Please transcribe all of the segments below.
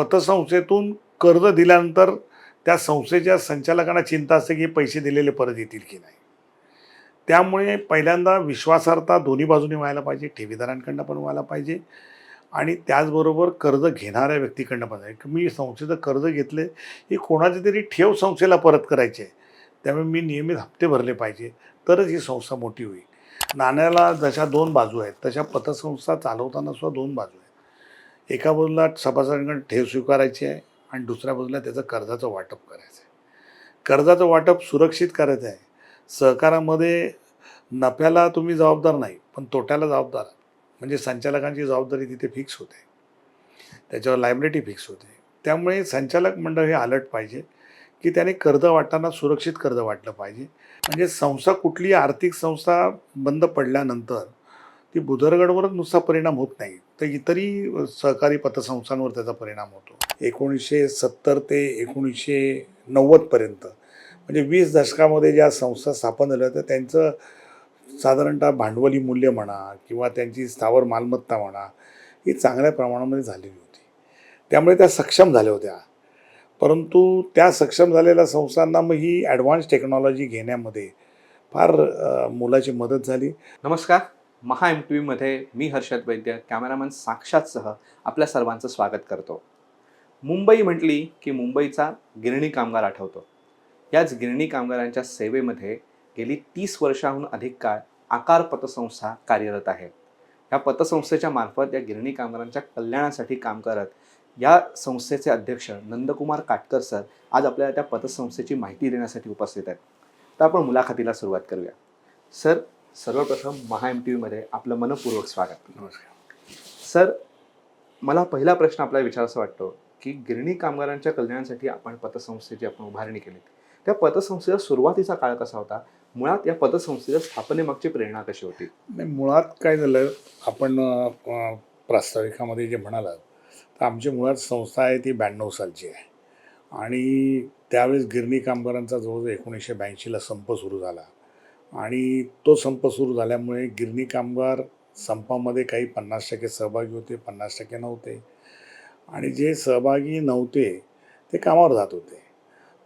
पतसंस्थेतून कर्ज दिल्यानंतर त्या संस्थेच्या संचालकांना चिंता असते की पैसे दिलेले परत येतील की नाही. त्यामुळे पहिल्यांदा विश्वासार्हता दोन्ही बाजूने व्हायला पाहिजे ठेवीदारांकडनं पण व्हायला पाहिजे आणि त्याचबरोबर कर्ज घेणाऱ्या व्यक्तीकडनं पण. आहे मी संस्थेचं कर्ज घेतले ही कोणाची तरी ठेव संस्थेला परत करायची आहे. त्यामुळे मी नियमित हप्ते भरले पाहिजे तरच ही संस्था मोठी होईल. नाण्याला जशा दोन बाजू आहेत तशा पतसंस्था चालवताना सुद्धा दोन बाजू आहेत. एका बाजूला सभासदांकडे ठेव स्वीकारायची आहे आणि दुसऱ्या बाजूला त्याचं कर्जाचं वाटप करायचं आहे. कर्जाचं वाटप सुरक्षित करायचं आहे. सहकारामध्ये नफ्याला तुम्ही जबाबदार नाही पण तोट्याला जबाबदार म्हणजे संचालकांची जबाबदारी तिथे फिक्स होते. त्याच्यावर लायब्रिटी फिक्स होते. त्यामुळे संचालक मंडळ हे अलर्ट पाहिजे की त्याने कर्ज वाटताना सुरक्षित कर्ज वाटलं पाहिजे. म्हणजे संस्था कुठली आर्थिक संस्था बंद पडल्यानंतर ती बुधरगडवरच नुसता परिणाम होत नाही. तर इतरही सहकारी पतसंस्थांवर त्याचा परिणाम होतो. एकोणीसशे सत्तर ते एकोणीसशे नव्वदपर्यंत म्हणजे वीस दशकामध्ये ज्या संस्था स्थापन झाल्या होत्या त्यांचं साधारणतः भांडवली मूल्य म्हणा किंवा त्यांची स्थावर मालमत्ता म्हणा ही चांगल्या प्रमाणामध्ये झालेली होती. त्यामुळे त्या सक्षम झाल्या होत्या. परंतु त्या सक्षम झालेल्या संस्थांना मग ही ॲडव्हान्स टेक्नॉलॉजी घेण्यामध्ये फार मोलाची मदत झाली. नमस्कार. महा एम टी व्हीमध्ये मी हर्षद वैद्य कॅमेरामॅन साक्षातसह आपल्या सर्वांचं स्वागत करतो. मुंबई म्हटली की मुंबईचा गिरणी कामगार आठवतो. याच गिरणी कामगारांच्या सेवेमध्ये गेली तीस वर्षाहून अधिक काळ आकार पतसंस्था कार्यरत आहे. या पतसंस्थेच्या मार्फत या गिरणी कामगारांच्या कल्याणासाठी काम करत या संस्थेचे अध्यक्ष नंदकुमार काटकर सर आज आपल्याला त्या पतसंस्थेची माहिती देण्यासाठी उपस्थित आहेत. तर आपण मुलाखतीला सुरुवात करूया. सर सर्वप्रथम महा एम टी व्हीमध्ये आपलं मनपूर्वक स्वागत. नमस्कार. सर मला पहिला प्रश्न आपल्याला विचारायचा वाटतो की गिरणी कामगारांच्या कल्याणासाठी आपण पतसंस्थेची आपण उभारणी केली त्या पतसंस्थेचा सुरुवातीचा काळ कसा होता? मुळात या पतसंस्थेच्या स्थापनेमागची प्रेरणा कशी होती? नाही मुळात काय झालं आपण प्रास्ताविकामध्ये जे म्हणालात तर आमची मुळात संस्था आहे ती ब्याण्णव सालची आहे. आणि त्यावेळेस गिरणी कामगारांचा जवळजवळ एकोणीसशे ब्याऐंशीला संप सुरू झाला. आणि तो संप सुरू झाल्यामुळे गिरणी कामगार संपामध्ये काही पन्नास टक्के सहभागी होते पन्नास टक्के नव्हते. आणि जे सहभागी नव्हते ते कामावर जात होते.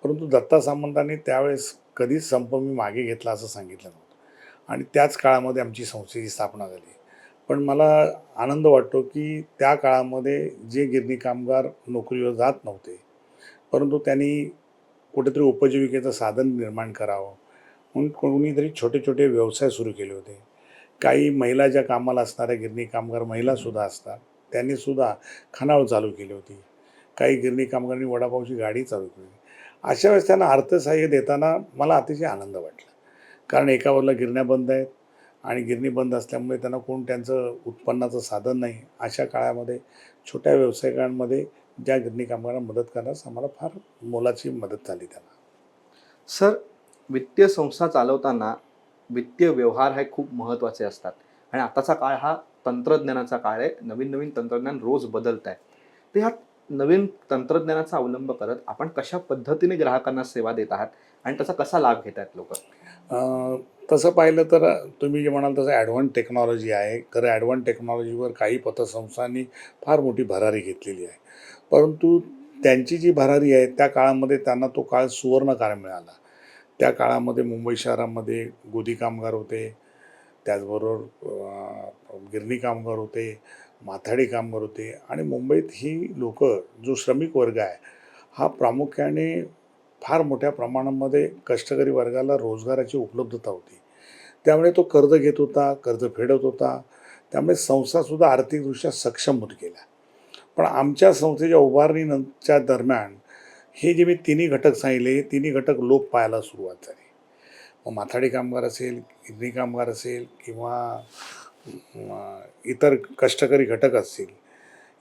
परंतु दत्ता सामंतांनी त्यावेळेस कधीच संप मी मागे घेतला असं सांगितलं नव्हतं. आणि त्याच काळामध्ये आमची संस्थेची स्थापना झाली. पण मला आनंद वाटतो की त्या काळामध्ये जे गिरणी कामगार नोकरीवर जात नव्हते परंतु त्यांनी कुठेतरी उपजीविकेचं साधन निर्माण करावं म्हणून कोणीतरी छोटे छोटे व्यवसाय सुरू केले होते. काही महिला ज्या कामाला असणाऱ्या गिरणी कामगार महिलासुद्धा असतात. त्यांनीसुद्धा खानावळ चालू केली होती. काही गिरणी कामगारांनी वडापावची गाडी चालू केली. अशा वेळेस त्यांना अर्थसहाय्य देताना मला अतिशय आनंद वाटला. कारण एका बाजूला गिरण्या बंद आहेत आणि गिरणी बंद असल्यामुळे त्यांना कोण त्यांचं उत्पन्नाचं साधन नाही. अशा काळामध्ये छोट्या व्यावसायिकांमध्ये ज्या गिरणी कामगारांना मदत करण्यास आम्हाला फार मोलाची मदत झाली त्यांना. सर वित्तीय संस्था चालवताना वित्तीय व्यवहार हे खूप महत्त्वाचे असतात. आणि आताचा काळ हा तंत्रज्ञानाचा काळ आहे. नवीन नवीन तंत्रज्ञान रोज बदलत आहे. तर ह्या नवीन तंत्रज्ञानाचा अवलंब करत आपण कशा पद्धतीने ग्राहकांना सेवा देत आहात आणि त्याचा कसा लाभ घेत आहेत लोक? तसं पाहिलं तर तुम्ही जे म्हणाल तसं ॲडव्हान्स टेक्नॉलॉजी आहे. खरं ॲडव्हान्स टेक्नॉलॉजीवर काही पतसंस्थांनी फार मोठी भरारी घेतलेली आहे. परंतु त्यांची जी भरारी आहे त्या काळामध्ये त्यांना तो काळ सुवर्ण मिळाला. त्या काळामध्ये मुंबई शहरामध्ये गोदी कामगार होते. त्याचबरोबर गिरणी कामगार होते माथाडी कामगार होते आणि मुंबईत ही लोक जो श्रमिक वर्ग आहे हा प्रामुख्याने फार मोठ्या प्रमाणामध्ये कष्टकरी वर्गाला रोजगाराची उपलब्धता होती. त्यामुळे तो कर्ज घेत होता कर्ज फेडत होता. त्यामुळे संस्थासुद्धा आर्थिकदृष्ट्या सक्षम होत गेल्या. पण आमच्या संस्थेच्या उभारणीच्या दरम्यान हे जे मी तिन्ही घटक सांगितले हे तिन्ही घटक लोप पाहायला सुरुवात झाली. मग माथाडी कामगार असेल गिरणी कामगार असेल किंवा इतर कष्टकरी घटक असतील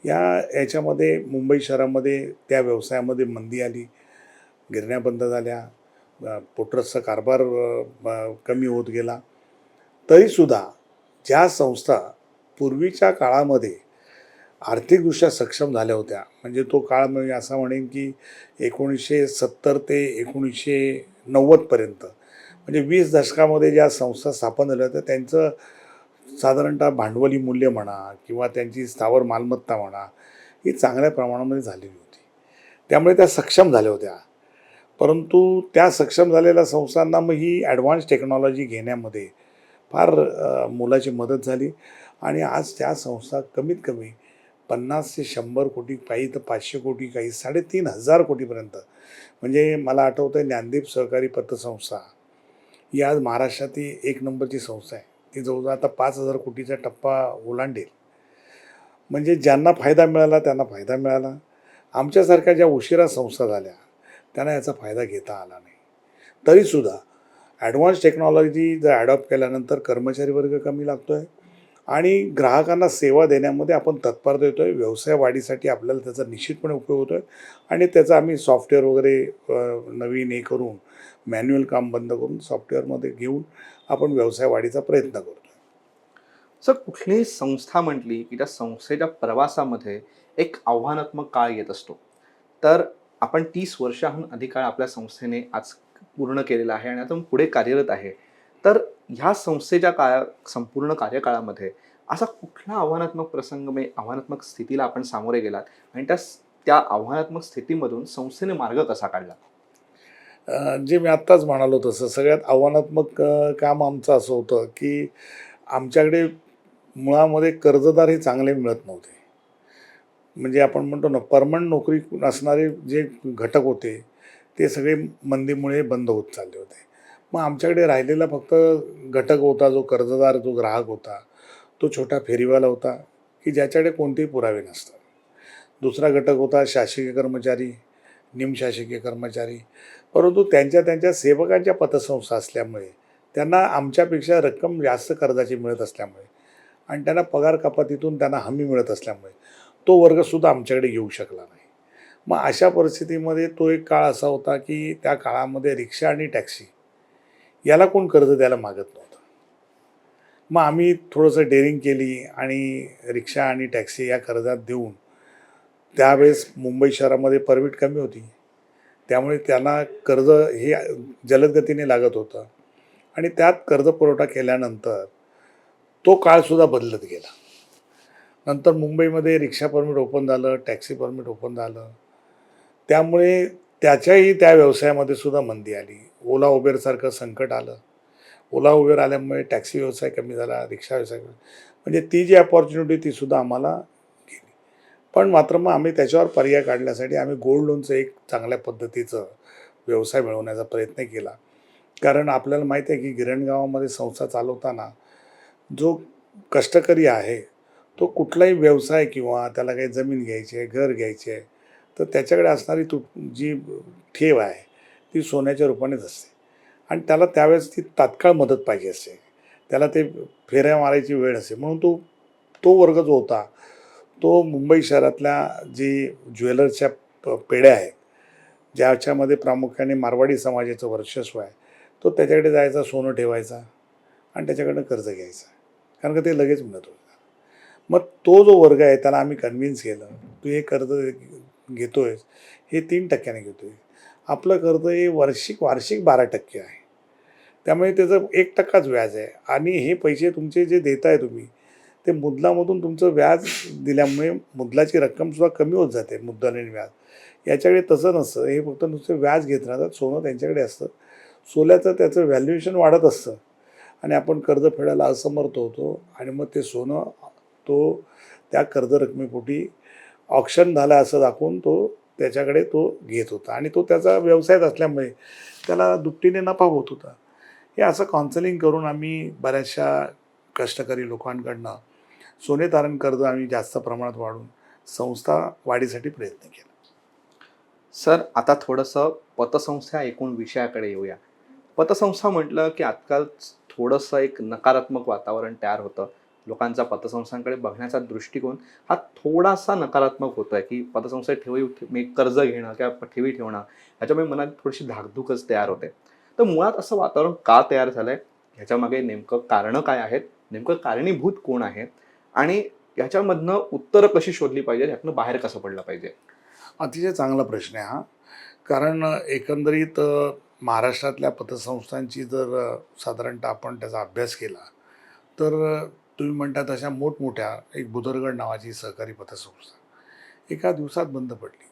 या याच्यामध्ये मुंबई शहरामध्ये त्या व्यवसायामध्ये मंदी आली गिरण्या बंद झाल्या पोट्रसचा कारभार कमी होत गेला. तरीसुद्धा ज्या संस्था पूर्वीच्या काळामध्ये आर्थिकदृष्ट्या सक्षम झाल्या होत्या. म्हणजे तो काळ मी असा म्हणेन की एकोणीसशे सत्तर ते एकोणीसशे नव्वदपर्यंत म्हणजे वीस दशकामध्ये ज्या संस्था स्थापन झाल्या होत्या त्यांचं साधारणतः भांडवली मूल्य म्हणा किंवा त्यांची स्थावर मालमत्ता म्हणा ही चांगल्या प्रमाणामध्ये झालेली होती. त्यामुळे त्या सक्षम झाल्या होत्या. परंतु त्या सक्षम झालेल्या संस्थांना मग ही ॲडव्हान्स टेक्नॉलॉजी घेण्यामध्ये फार मोलाची मदत झाली. आणि आज त्या संस्था कमीत कमी पन्नास ते शंभर कोटी काही तर पाचशे कोटी काही साडेतीन हजार कोटीपर्यंत. म्हणजे मला आठवतं आहे ज्ञानदीप सहकारी पतसंस्था ही आज महाराष्ट्रातील एक नंबरची संस्था आहे. ती जवळजवळ आता पाच हजार कोटीचा टप्पा ओलांडेल. म्हणजे ज्यांना फायदा मिळाला त्यांना फायदा मिळाला. आमच्यासारख्या ज्या उशिरा संस्था झाल्या त्यांना याचा फायदा घेता आला नाही. तरीसुद्धा ॲडव्हान्स टेक्नॉलॉजी जर ॲडॉप्ट केल्यानंतर कर्मचारी वर्ग कमी लागतो आहे आणि ग्राहकांना सेवा देण्यामध्ये आपण तत्पर देतो आहे व्यवसाय वाढीसाठी आपल्याला त्याचा निश्चितपणे उपयोग होतो आहे आणि त्याचा आम्ही सॉफ्टवेअर वगैरे नवीन हे करून मॅन्युअल काम बंद करून सॉफ्टवेअरमध्ये घेऊन आपण व्यवसाय वाढीचा प्रयत्न करतो सर कुठलीही संस्था म्हटली की त्या संस्थेच्या प्रवासामध्ये एक आव्हानात्मक काळ येत असतो. तर आपण तीस वर्षाहून अधिक काळ आपल्या संस्थेने आज पूर्ण केलेला आहे आणि आता पुढे कार्यरत आहे. तर ह्या संस्थेच्या काळा संपूर्ण कार्यकाळामध्ये असा कुठला आव्हानात्मक प्रसंग म्हणजे आव्हानात्मक स्थितीला आपण सामोरे गेलात? आणि त्या त्या आव्हानात्मक स्थितीमधून संस्थेने मार्ग कसा काढला? जे मी आत्ताच म्हणालो तसं सगळ्यात आव्हानात्मक काम आमचं असं होतं की आमच्याकडे मुळामध्ये कर्जदार हे चांगले मिळत नव्हते. म्हणजे आपण म्हणतो ना परमनंट नोकरी असणारे जे घटक होते ते सगळे मंदीमुळे बंद होत चालले होते. मग आमच्याकडे राहिलेला फक्त घटक होता जो कर्जदार जो ग्राहक होता तो छोटा फेरीवाला होता की ज्याच्याकडे कोणतेही पुरावे नसतात. दुसरा घटक होता शासकीय कर्मचारी निमशासकीय कर्मचारी. परंतु त्यांच्या त्यांच्या सेवकांच्या पतसंस्था असल्यामुळे त्यांना आमच्यापेक्षा रक्कम जास्त कर्जाची मिळत असल्यामुळे आणि त्यांना पगार कपातीतून त्यांना हमी मिळत असल्यामुळे तो वर्गसुद्धा आमच्याकडे येऊ शकला नाही. मग अशा परिस्थितीमध्ये तो एक काळ असा होता की त्या काळामध्ये रिक्षा आणि टॅक्सी याला कोण कर्ज द्यायला मागत नव्हतं. मग आम्ही थोडंसं डेअरिंग केली आणि रिक्षा आणि टॅक्सी या कर्जात देऊन त्यावेळेस मुंबई शहरामध्ये परमिट कमी होती. त्यामुळे त्यांना कर्ज हे जलदगतीने लागत होतं. आणि त्यात कर्ज पुरवठा केल्यानंतर तो काळसुद्धा बदलत गेला. नंतर मुंबईमध्ये रिक्षा परमिट ओपन झालं टॅक्सी परमिट ओपन झालं. त्यामुळे त्याच्याही त्या व्यवसायामध्ये सुद्धा मंदी आली. ओला उबेरसारखं संकट आलं. ओला उबेर आल्यामुळे टॅक्सी व्यवसाय कमी झाला रिक्षा व्यवसाय कमी म्हणजे ती जी अपॉर्च्युनिटी तीसुद्धा आम्हाला गेली. पण मात्र मग आम्ही त्याच्यावर पर्याय काढण्यासाठी आम्ही गोल्ड लोनचं एक चांगल्या पद्धतीचं व्यवसाय मिळवण्याचा प्रयत्न केला. कारण आपल्याला माहिती आहे की गिरणगावामध्ये संस्था चालवताना जो कष्टकरी आहे तो कुठलाही व्यवसाय किंवा त्याला काही जमीन घ्यायची आहे घर घ्यायचे आहे तर त्याच्याकडे असणारी तू जी ठेव आहे ती सोन्याच्या रूपानेच असते. आणि त्याला त्यावेळेस ती तात्काळ मदत पाहिजे असते. त्याला ते फेऱ्या मारायची वेळ असते. म्हणून तो तो वर्ग जो होता तो मुंबई शहरातल्या जी ज्वेलर्सच्या प- पेढ्या आहेत ज्याच्यामध्ये प्रामुख्याने मारवाडी समाजाचं वर्चस्व आहे तो त्याच्याकडे जायचा सोनं ठेवायचा आणि त्याच्याकडनं कर्ज घ्यायचा. कारण का ते लगेच मिळत होतं. मग तो जो वर्ग आहे त्याला आम्ही कन्व्हिन्स केलं तू हे कर्ज घेतोयस हे तीन टक्क्याने घेतोय. आपलं कर्ज हे वार्षिक वार्षिक बारा टक्के आहे. त्यामुळे त्याचं एक टक्काच व्याज आहे. आणि हे पैसे तुमचे जे देताय तुम्ही ते मुदलामधून तुमचं व्याज दिल्यामुळे मुदलाची रक्कमसुद्धा कमी होत जाते मुद्दल आणि व्याज. याच्याकडे तसं नसतं. हे फक्त नुसतं व्याज घेत राहतात सोनं त्यांच्याकडे असतं. सोल्याचं त्याचं व्हॅल्युएशन वाढत असतं. आणि आपण कर्ज फेडायला असमर्थ होतो आणि मग ते सोनं तो त्या कर्ज रकमेपोटी ऑप्शन झाला असं दाखवून तो त्याच्याकडे तो घेत होता. आणि तो त्याचा व्यवसायच असल्यामुळे त्याला दुपटीने नफा होत होता. हे असं काउन्सलिंग करून आम्ही बऱ्याचशा कष्टकरी लोकांकडनं सोने तारण कर्ज आम्ही जास्त प्रमाणात वाढून संस्था वाढीसाठी प्रयत्न केला. सर आता थोडंसं पतसंस्था एकूण विषयाकडे येऊया. पतसंस्था म्हटलं की आजकाल थोडंसं एक नकारात्मक वातावरण तयार होतं. लोकांचा पतसंस्थांकडे बघण्याचा दृष्टिकोन हा थोडासा नकारात्मक होतो आहे की पतसंस्थेत ठेवी मी कर्ज घेणं किंवा ठेवी ठेवणं ह्याच्यामुळे मनात थोडीशी धाकधूकच तयार होते. तर मुळात असं वातावरण का तयार झालं आहे ह्याच्यामागे नेमकं कारणं काय आहेत? नेमकं कारणीभूत कोण आहेत? आणि ह्याच्यामधनं उत्तरं कशी शोधली पाहिजे ह्यातनं बाहेर कसं पडलं पाहिजे? अतिशय चांगला प्रश्न आहे हा. कारण एकंदरीत महाराष्ट्रातल्या पतसंस्थांची जर साधारणतः आपण त्याचा अभ्यास केला तर तुम्ही म्हणता तशा मोठमोठ्या एक बुधरगड नावाची सहकारी पतसंस्था. एका दिवसात बंद पडली.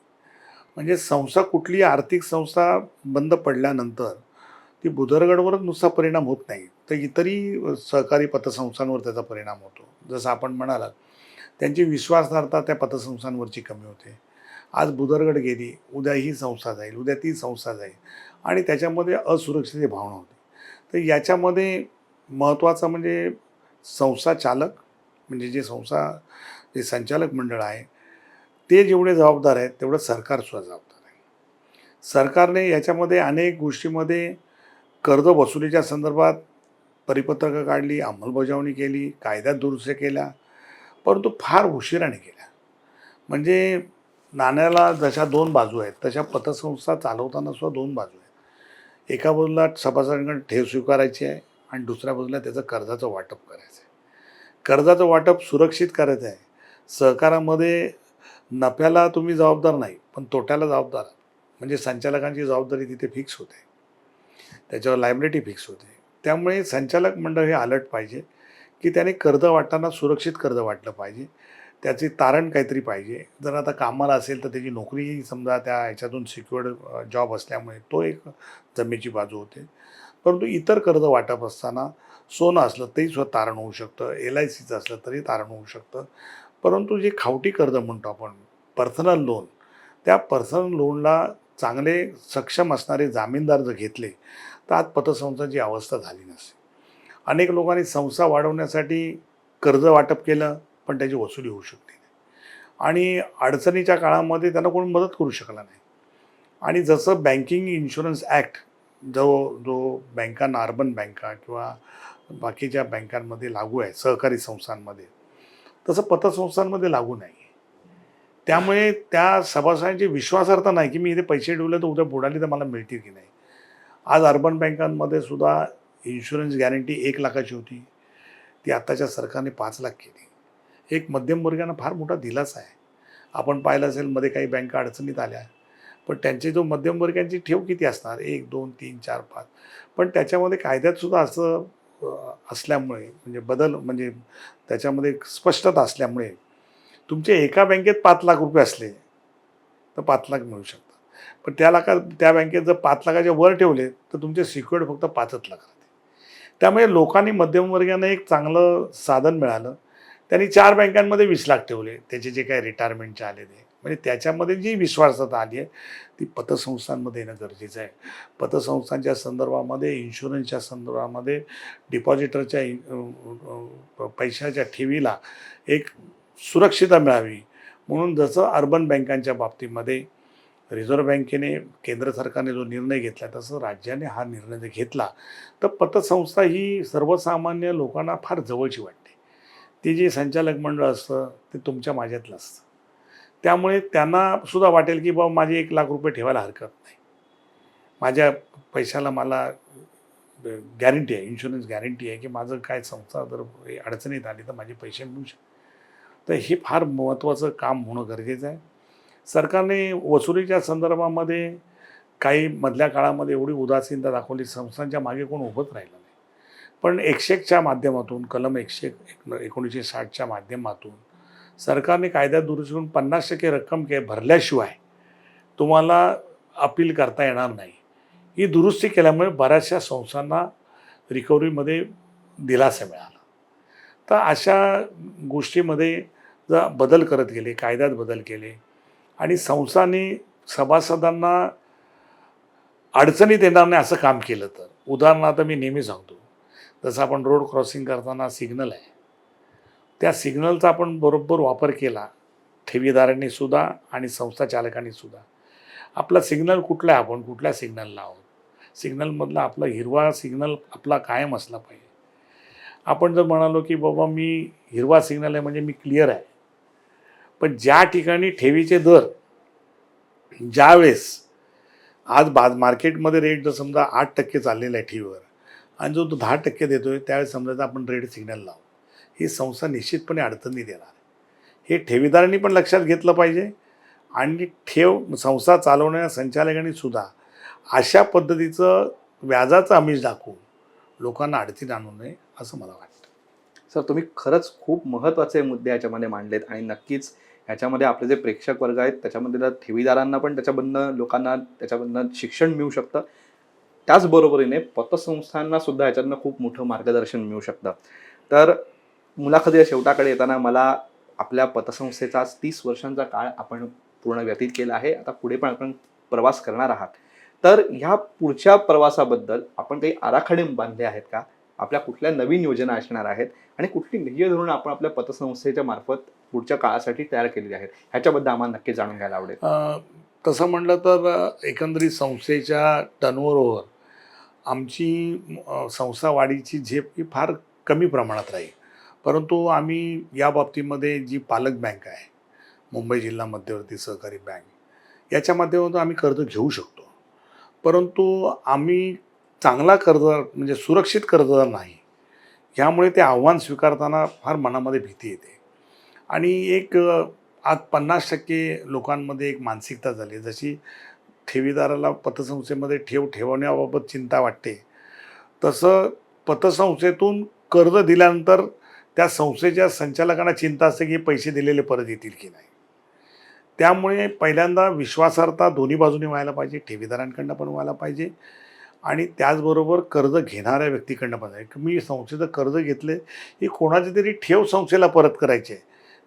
म्हणजे संस्था कुठली आर्थिक संस्था बंद पडल्यानंतर ती बुधरगडवरच नुसता परिणाम होत नाही. तर इतरही सहकारी पतसंस्थांवर त्याचा परिणाम होतो. जसं आपण म्हणालात त्यांची विश्वासार्हता त्या पतसंस्थांवरची कमी होते. आज बुधरगड गेली उद्या ही संस्था जाईल उद्या ती संस्था जाईल आणि त्याच्यामध्ये असुरक्षित भावना होते. तर याच्यामध्ये महत्त्वाचं म्हणजे संस्था चालक म्हणजे जे संस्था जे संचालक मंडळ आहे ते जेवढे जबाबदार आहेत तेवढं सरकारसुद्धा जबाबदार आहे. सरकारने याच्यामध्ये अनेक गोष्टीमध्ये कर्ज वसुलीच्या संदर्भात परिपत्रकं काढली अंमलबजावणी केली कायद्यात दुरुस्त्या केल्या परंतु फार उशिराने केल्या. म्हणजे नाण्याला जशा दोन बाजू आहेत तशा पतसंस्था चालवताना सुद्धा दोन बाजू आहेत. एका बाजूला सभासदांकडे ठेव स्वीकारायची आहे आणि दुसऱ्या बाजूला त्याचं कर्जाचं वाटप करायचं आहे कर्जाचं वाटप सुरक्षित करायचं आहे. सहकारामध्ये नफ्याला तुम्ही जबाबदार नाही पण तोट्याला जबाबदार म्हणजे संचालकांची जबाबदारी तिथे फिक्स होते. त्याच्यावर लायबिलिटी फिक्स होते. त्यामुळे संचालक मंडळ हे अलर्ट पाहिजे की त्याने कर्ज वाटताना सुरक्षित कर्ज वाटलं पाहिजे. त्याचे तारण काहीतरी पाहिजे. जर आता कामाला असेल तर त्याची नोकरी समजा त्या ह्याच्यातून सिक्युअर्ड जॉब असल्यामुळे तो एक जमेची बाजू होते. परंतु इतर कर्ज वाटप असताना सोनं असलं तरी सुद्धा तारण होऊ शकतं. एल आय सीचं असलं तरी तारण होऊ शकतं. परंतु जे खावटी कर्ज म्हणतो आपण पर्सनल लोन त्या पर्सनल लोनला चांगले सक्षम असणारे जामीनदार जर घेतले तर आज पतसंस्थांची अवस्था झाली नसते अनेक लोकांनी संस्था वाढवण्यासाठी कर्ज वाटप केलं पण त्याची वसुली होऊ शकली नाही. आणि अडचणीच्या काळामध्ये त्यांना कोण मदत करू शकला नाही. आणि जसं बँकिंग इन्शुरन्स ॲक्ट जो जो बँकांना अर्बन बँका किंवा बाकीच्या बँकांमध्ये लागू आहे सहकारी संस्थांमध्ये तसं पतसंस्थांमध्ये लागू नाही. त्यामुळे त्या सभासदांची विश्वासार्हता नाही की मी इथे पैसे ठेवले तर उद्या बुडाली तर मला मिळतील की नाही. आज अर्बन बँकांमध्ये सुद्धा इन्शुरन्स गॅरंटी एक लाखाची होती. ती आत्ताच्या सरकारने पाच लाख केली. एक मध्यमवर्गांना फार मोठा दिलासा आहे. आपण पाहिलं असेल मध्ये काही बँका अडचणीत आल्या. पण त्यांचे जो मध्यमवर्गांची ठेव किती असणार? एक दोन तीन चार पाच. पण त्याच्यामध्ये कायद्यातसुद्धा असं असल्यामुळे म्हणजे बदल म्हणजे त्याच्यामध्ये स्पष्टता असल्यामुळे तुमचे एका बँकेत पाच लाख रुपये असले तर पाच लाख मिळू शकतात. पण त्या लाखा त्या बँकेत जर पाच लाखाच्या वर ठेवले तर तुमचे सिक्युअर्ड फक्त पाचच लाख राहते त्यामुळे लोकांनी मध्यमवर्गीयांना एक चांगलं साधन मिळालं. त्यांनी चार बँकांमध्ये वीस लाख ठेवले. त्याचे जे काही रिटायरमेंटचे आले ते म्हणजे त्याच्यामध्ये जी विश्वासता आली आहे ती पतसंस्थांमध्ये येणं गरजेचं आहे. पतसंस्थांच्या संदर्भामध्ये इन्शुरन्सच्या संदर्भामध्ये डिपॉझिटरच्या पैशाच्या ठेवीला एक सुरक्षितता मिळावी. म्हणून जसं अर्बन बँकांच्या बाबतीमध्ये रिझर्व्ह बँकेने केंद्र सरकारने जो निर्णय घेतला तसं राज्याने हा निर्णय घेतला तर पतसंस्था ही सर्वसामान्य लोकांना फार जवळची वाटते. ती जे संचालक मंडळ असतं ते तुमच्या माझ्यातलं असतं. त्यामुळे त्यांना सुद्धा वाटेल की बाबा माझे एक लाख रुपये ठेवायला हरकत नाही. माझ्या पैशाला मला गॅरंटी आहे इन्शुरन्स गॅरंटी आहे की माझं काय संस्था जर अडचणीत आली तर माझे पैसे मिळू शकतात तर हे फार महत्त्वाचं काम होणं गरजेचं आहे. सरकारने वसुलीच्या संदर्भामध्ये काही मधल्या काळामध्ये एवढी उदासीनता दाखवली संस्थांच्या मागे कोण उभंच राहिलं नाही. पण एकशेकच्या माध्यमातून कलम एकशे एक एकोणीसशे साठच्या माध्यमातून सरकारने कायद्यात दुरुस्ती करून पन्नास टक्के रक्कम के भरल्याशिवाय तुम्हाला अपील करता येणार नाही. ही दुरुस्ती केल्यामुळे बऱ्याचशा संस्थांना रिकव्हरीमध्ये दिलासा मिळाला. तर अशा गोष्टीमध्ये जर बदल करत गेले कायद्यात बदल केले आणि संस्थांनी सभासदांना अडचणीत येणार नाही असं काम केलं तर उदाहरणार्थ मी नेहमी सांगतो जसं आपण रोड क्रॉसिंग करताना सिग्नल आहे त्या सिग्नलचा आपण बरोबर वापर केला ठेवीदारांनी सुद्धा आणि संस्था चालकांनी सुद्धा. आपला सिग्नल कुठला आहे? आपण कुठल्या सिग्नलला आहोत? सिग्नलमधला आपला हिरवा सिग्नल आपला कायम असला पाहिजे. आपण जर म्हणालो की बाबा मी हिरवा सिग्नल आहे म्हणजे मी क्लिअर आहे. पण ज्या ठिकाणी ठेवीचे दर ज्यावेळेस आज बाज मार्केटमध्ये रेट जर समजा आठ टक्के चाललेला आहे ठेवीवर आणि जो तो दहा टक्के देतो आहे त्यावेळेस समजायचा आपण रेड सिग्नल लावू ही संस्था निश्चितपणे अडचणी देणार आहे. हे ठेवीदारांनी पण लक्षात घेतलं पाहिजे आणि ठेव संस्था चालवणाऱ्या संचालकांनी सुद्धा अशा पद्धतीचं व्याजाचं आमिष दाखवून लोकांना अडचणी आणू नये असं मला वाटतं. सर तुम्ही खरंच खूप महत्त्वाचे मुद्दे याच्यामध्ये मांडलेत आणि नक्कीच ह्याच्यामध्ये आपले जे प्रेक्षक वर्ग आहेत त्याच्यामध्ये ठेवीदारांना पण त्याच्याबद्दल लोकांना त्याच्यामधनं शिक्षण मिळू शकतं. त्याचबरोबरीने पतसंस्थांना सुद्धा ह्याच्यातनं खूप मोठं मार्गदर्शन मिळू शकतं. तर मुलाखतीच्या शेवटाकडे येताना मला आपल्या पतसंस्थेचा तीस वर्षांचा काळ आपण पूर्ण व्यतीत केला आहे. आता पुढे पण आपण प्रवास करणार आहात. तर ह्या पुढच्या प्रवासाबद्दल आपण काही आराखडे बांधले आहेत का? आपल्या कुठल्या नवीन योजना असणार आहेत? आणि कुठली ध्येय धोरण आपण आपल्या पतसंस्थेच्या मार्फत पुढच्या काळासाठी तयार केलेली आहेत? ह्याच्याबद्दल आम्हाला नक्की जाणून घ्यायला आवडेल. तसं म्हटलं तर एकंदरीत संस्थेच्या टर्नओव्हरवर आमची संस्था वाढीची झेप ही फार कमी प्रमाणात राहील. परंतु आम्ही या बाबतीमध्ये जी पालक बँक आहे मुंबई जिल्हा मध्यवर्ती सहकारी बँक याच्या माध्यमातून आम्ही कर्ज घेऊ शकतो. परंतु आम्ही चांगला कर्जदार म्हणजे सुरक्षित कर्जदार नाही. ह्यामुळे ते आव्हान स्वीकारताना फार मनामध्ये भीती येते. आणि एक आज पन्नास टक्के लोकांमध्ये एक मानसिकता झाली जशी ठेवीदाराला पतसंस्थेमध्ये ठेव ठेवण्याबाबत चिंता वाटते तसं पतसंस्थेतून कर्ज दिल्यानंतर त्या संस्थेच्या संचालकांना चिंता असते की हे पैसे दिलेले परत येतील की नाही. त्यामुळे पहिल्यांदा विश्वासार्हता दोन्ही बाजूने व्हायला पाहिजे ठेवीदारांकडनं पण व्हायला पाहिजे आणि त्याचबरोबर कर्ज घेणाऱ्या व्यक्तीकडनं पण. आहे मी संस्थेचं कर्ज घेतले ही कोणाची तरी ठेव संस्थेला परत करायची आहे.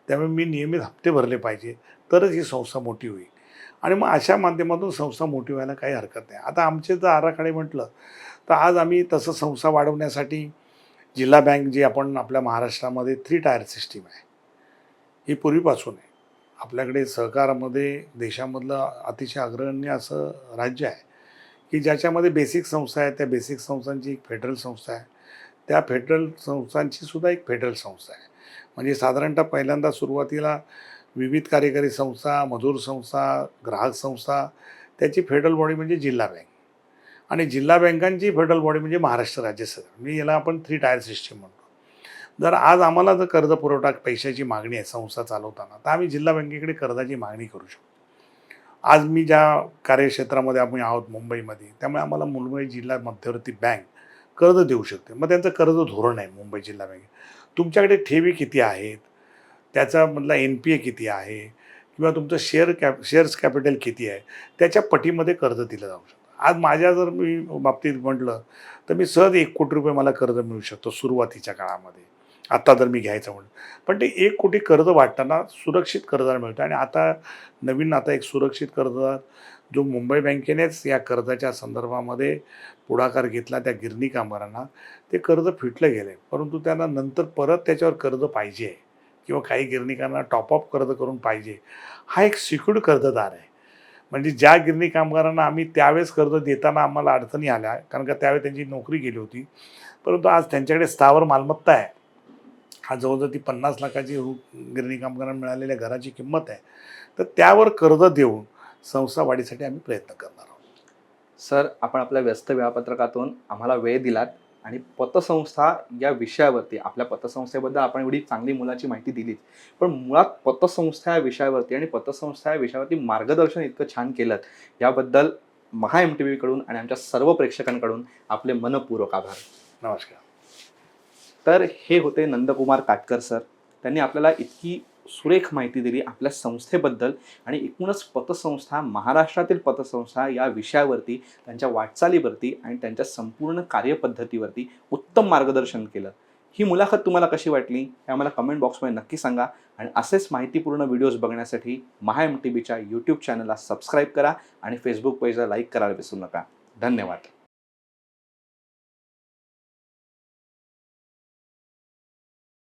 त्यामुळे मी नियमित हप्ते भरले पाहिजे तरच ही संस्था मोठी होईल. आणि मग अशा माध्यमातून संस्था मोठी व्हायला काही हरकत नाही. आता आमचे जर आराखडे म्हटलं तर आज आम्ही तसं संस्था वाढवण्यासाठी जिल्हा बँक जी आपण आपल्या महाराष्ट्रामध्ये थ्री टायर सिस्टीम आहे. ही पूर्वीपासून आहे. आपल्याकडे सहकारामध्ये देशामधलं अतिशय अग्रगण्य असं राज्य आहे की ज्याच्यामध्ये बेसिक संस्था आहे त्या बेसिक संस्थांची एक फेडरल संस्था आहे. त्या फेडरल संस्थांची सुद्धा एक फेडरल संस्था आहे. म्हणजे साधारणतः पहिल्यांदा सुरुवातीला विविध कार्यकारी संस्था मजूर संस्था ग्राहक संस्था त्याची फेडरल बॉडी म्हणजे जिल्हा बँक. आणि जिल्हा बँकांची फेडरल बॉडी म्हणजे महाराष्ट्र राज्य सरकार म्हणजे याला आपण थ्री टायर सिस्टीम म्हणतो. जर आज आम्हाला जर कर्ज पुरवठा पैशाची मागणी आहे संस्था चालवताना तर आम्ही जिल्हा बँकेकडे कर्जाची मागणी करू शकतो. आज मी ज्या कार्यक्षेत्रामध्ये आम्ही आहोत मुंबईमध्ये त्यामुळे आम्हाला मुंबई जिल्हा मध्यवर्ती बँक कर्ज देऊ शकते. मग त्यांचं कर्ज धोरण आहे मुंबई जिल्हा बँक. तुमच्याकडे ठेवी किती आहेत? त्याच्यामधला एन पी ए किती आहे? किंवा तुमचं शेअर कॅप शेअर्स कॅपिटल किती आहे? त्याच्या पटीमध्ये कर्ज दिलं जाऊ शकतं. आज माझ्या जर मी बाबतीत म्हटलं तर मी सहज एक कोटी रुपये मला कर्ज मिळू शकतो सुरुवातीच्या काळामध्ये. आत्ता जर मी घ्यायचं म्हणलं पण ते एक कोटी कर्ज वाटताना सुरक्षित कर्जदार मिळतं. आणि आता नवीन आता एक सुरक्षित कर्जदार जो मुंबई बँकेनेच या कर्जाच्या संदर्भामध्ये पुढाकार घेतला त्या गिरणी कामगारांना ते कर्ज फिटलं गेलं आहे परंतु त्यांना नंतर परत त्याच्यावर कर्ज पाहिजे. किंवा काही गिरणीकांना टॉपअप कर्ज करून पाहिजे. हा एक सिक्युर्ड कर्जदार आहे. म्हणजे ज्या गिरणी कामगारांना आम्ही त्यावेळेस कर्ज देताना आम्हाला अडचणी आल्या कारण का त्यावेळेस त्यांची नोकरी गेली होती. परंतु आज त्यांच्याकडे स्थावर मालमत्ता आहे. हा जवळजवळ ती पन्नास लाखाची गिरणी कामगारांना मिळालेल्या घराची किंमत आहे. तर त्यावर कर्ज देऊन संस्था वाढीसाठी आम्ही प्रयत्न करणार आहोत. सर आपण आपल्या व्यस्त वेळापत्रकातून आम्हाला वेळ दिलात. आणि पतसंस्था या विषयावरती आपल्या पतसंस्थेबद्दल आपण एवढी चांगली मुलाची माहिती दिलीच. पण मुळात पतसंस्था या विषयावरती आणि पतसंस्था या विषयावरती मार्गदर्शन इतकं छान केलं याबद्दल महा एम टी व्हीकडून आणि आमच्या सर्व प्रेक्षकांकडून आपले मनपूर्वक आभार. नमस्कार. तर हे होते नंदकुमार काटकर सर. त्यांनी आपल्याला इतकी सुरेख माहिती दिली आपल्या संस्थेबद्दल आणि एकूणच पतसंस्था महाराष्ट्रातील पतसंस्था या विषयावरती त्यांच्या वाटचालीवरती आणि त्यांच्या संपूर्ण कार्यपद्धतीवरती उत्तम मार्गदर्शन केलं. ही मुलाखत तुम्हाला कशी वाटली? हे आम्हाला कमेंट बॉक्समध्ये नक्की सांगा आणि असेच माहितीपूर्ण व्हिडिओज बघण्यासाठी महा एम टी बीच्या यूट्यूब चॅनलला सबस्क्राईब करा आणि फेसबुक पेजला लाईक करायला विसरू नका. धन्यवाद.